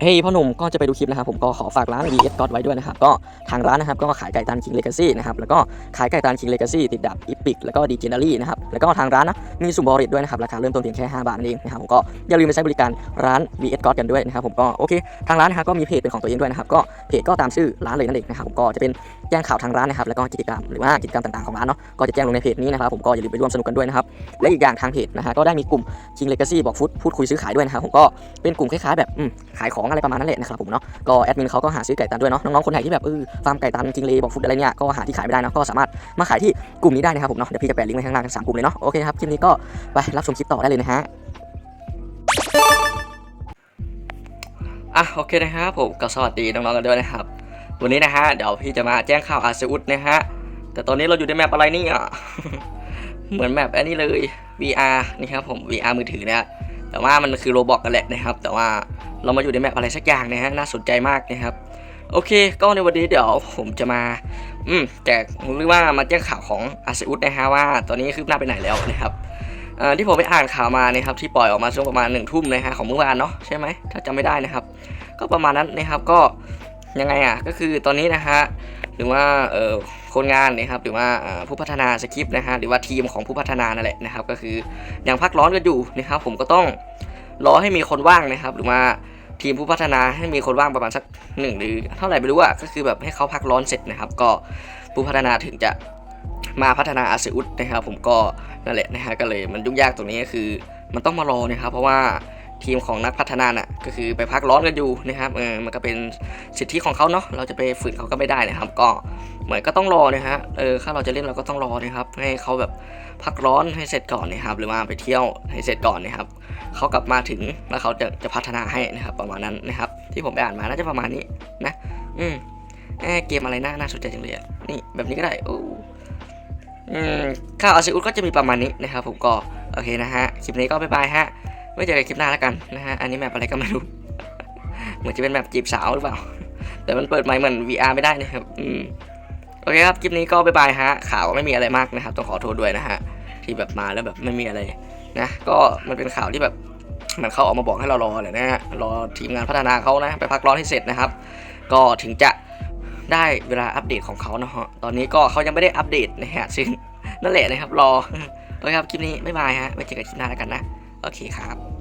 เฮ้ยพ่อหนุ่มก็จะไปดูคลิปนะครับผมก็ขอฝากร้าน VS God ไว้ด้วยนะครับก็ทางร้านนะครับก็ขายไก่ตัน King Legacy นะครับแล้วก็ขายไก่ตัน King Legacy ติดดับ Epic แล้วก็ d e g e n e r y นะครับแล้วก็ทางร้านนะมีสุ่มบริตด้วยนะครับราคาเริ่มต้นเพียงแค่ 5 บาทนั่นเองนะครับผมก็อย่าลืมไปใช้บริการร้าน VS God กันด้วยนะครับผมก็โอเค ทางร้านนะครับก็มีเพจเป็นของตัวเองด้วยนะครับก็เพจก็ตามชื่อร้านเลยนั่นเองนะครับผมก็จะเป็นแจ้งข่าวทางร้านนะครับแล้วก็กิจกรรมหรือว่ากิจกรรมต่างๆของร้านเนาะก็จะแจ้งลงในเพจนี้นะครับผมก็อย่าลืมไปร่วมสนุกกันด้วยนะครับและอีกอย่างทางเพจนะฮะก็ได้มีกลุ่ม King Legacy บอกฟุตพูดคุยซื้อขายด้วยนะครับผมก็เป็นกลุ่มคล้ายๆแบบขายของอะไรประมาณนั้นแหละนะครับผมเนาะก็แอดมินเขาก็หาซื้อไก่ตันด้วยเนาะน้องๆคนไหนที่แบบเออฟาร์มไก่ตันจิงเลบอกฟุตอะไรเนี่ยก็หาที่ขายไม่ได้เนาะก็สามารถมาขายที่กลุ่มนี้ได้นะครับผมเนาะเดี๋ยวพี่จะแปะลิงก์ไว้ข้างล่างทั้งสามกลุ่มเลยเนาะโอเคครับคลิปนี้ก็ไปรับชมคลิปต่อได้เลยนะฮะอะโอเคนะครับผมก็สวัสดีน้องๆกันด้วยนะครับ วันนี้นะฮะเดี๋ยวพี่จะมาแจ้งข่าวอาเซอุสนะฮะแต่ตอนนี้เราอยู่ในแมปอะไรเนี่ยเหมือนแมปอันนี้เลย VR นี่ครับผม VR มือถือนะฮะแต่ว่ามันคือโรบอกกันแหละนะครับ แต่ว่า เรามาอยู่ในแมปอะไรสักอย่างนะฮะน่าสนใจมากนะครับโอเค ก็ในวันนี้เดี๋ยวผมจะมา อืมแจกหรือว่ามาแจ้งข่าวของอาเซอุสนะฮะว่าตอนนี้คืบหน้าไปไหนแล้วนะครับที่ผมไปอ่านข่าวมานะครับที่ปล่อยออกมาช่วงประมาณหนึ่งทุ่มนะฮะของเมื่อวานเนาะใช่ไหมถ้าจำไม่ได้นะครับ ก็ประมาณนั้นนะครับก็ยังไงอะก็คือตอนนี้นะฮะหรือว่าเอ่อคนงานนะครับหรือว่าอ่าผู้พัฒนาสคริปต์นะฮะหรือว่าทีมของผู้พัฒนานั่นแหละนะครับ ก็คือยังพักร้อนกันอยู่นะครับ ผมก็ต้อง รอให้มีคนว่างนะครับ หรือว่าทีมผู้พัฒนาให้มีคนว่างประมาณสักหนึ่งหรือเท่าไหร่ไม่รู้อะก็คือแบบให้เขาพักร้อนเสร็จนะครับ ก็ผู้พัฒนาถึงจะมาพัฒนาอาเซอุสนะครับ ผมก็นั่นแหละนะฮะก็เลยมันยุ่งยากตรงนี้ก็คือ มันต้องมารอนะครับ เพราะว่า ทีมของนักพัฒนาน่ะก็คือไปพักร้อนกันอยู่นะครับเออมันก็เป็นสิทธิของเขาเนาะเราจะไปฝืนเขาก็ไม่ได้นะครับ ก็เหมือนก็ต้องรอนะฮะเออถ้าเราจะเล่นเราก็ต้องรอนะครับให้เขาแบบพักร้อนให้เสร็จก่อนนะครับ หรือว่าไปเที่ยวให้เสร็จก่อนนะครับเขากลับมาถึงแล้วเขาจะจะพัฒนาให้นะครับ ประมาณนั้นนะครับ ที่ผมไปอ่านมาน่าจะประมาณนี้นะ อืมเอ้เกมอะไรน่าน่าสนใจจังเลยอะนี่แบบนี้ก็ได้โอ้อืมข่าวอาซิอุสก็จะมีประมาณนี้นะครับ ผมก็โอเคนะฮะคลิปนี้ก็บ๊ายบายฮะ ไว้เจอกันคลิปหน้าแล้วกันนะฮะ อันนี้แมปอะไรก็ไม่รู้ เหมือนจะเป็นแมปจีบสาวหรือเปล่า แต่มันเปิดไมค์เหมือน VR ไม่ได้นะครับ อืม โอเคครับ คลิปนี้ก็บายบายฮะ ข่าวไม่มีอะไรมากนะครับ ต้องขอโทษด้วยนะฮะ ที่แบบมาแล้วแบบไม่มีอะไรนะ ก็มันเป็นข่าวที่แบบมันเขาออกมาบอกให้เรารอเลยนะฮะ รอทีมงานพัฒนาเขานะ ไปพักร้อนให้เสร็จนะครับ ก็ถึงจะได้เวลาอัปเดตของเขานะฮะตอนนี้ก็เขายังไม่ได้อัปเดตนะฮะ ซึ่งนั่นแหละนะครับ รอโอเคครับ คลิปนี้บ๊ายบายฮะ ไว้เจอกันคลิปหน้าแล้วกันนะ โอเคครับ